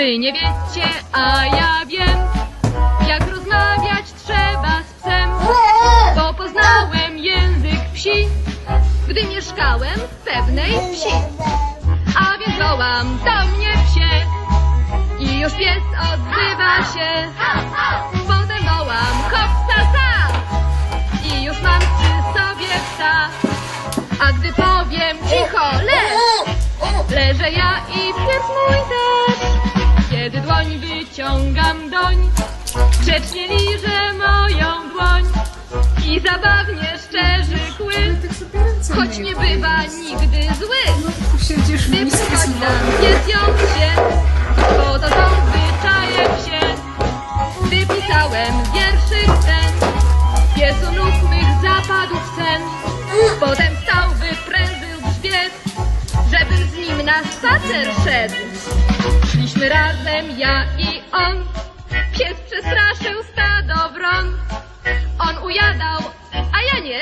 Wy nie wiecie, a ja wiem, jak rozmawiać trzeba z psem. Bo poznałem język psi, gdy mieszkałem w pewnej wsi. A więc wołam do mnie psie i już pies odzywa się. Potem wołam hop, sa, sa i już mam przy sobie psa. A gdy powiem cicho, leż, leżę ja i pies mój też. Kiedy dłoń wyciągam doń, grzecznie liże moją dłoń i zabawnie szczerzy kły, choć nie bywa nigdy zły. Przychodzi nam znowu. pies jąc się, bo to są zwyczaje psie. Gdy pisałem wierszyk ten, pies u nóg mych zapadł w sen. Potem na spacer szedł. Szliśmy razem, ja i on, pies przestraszył stado wron. On ujadał, a ja nie.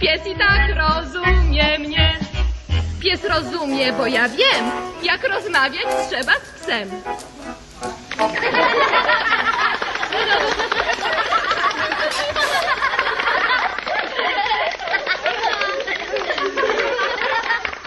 Pies i tak rozumie mnie. Pies rozumie, bo ja wiem, jak rozmawiać trzeba z psem.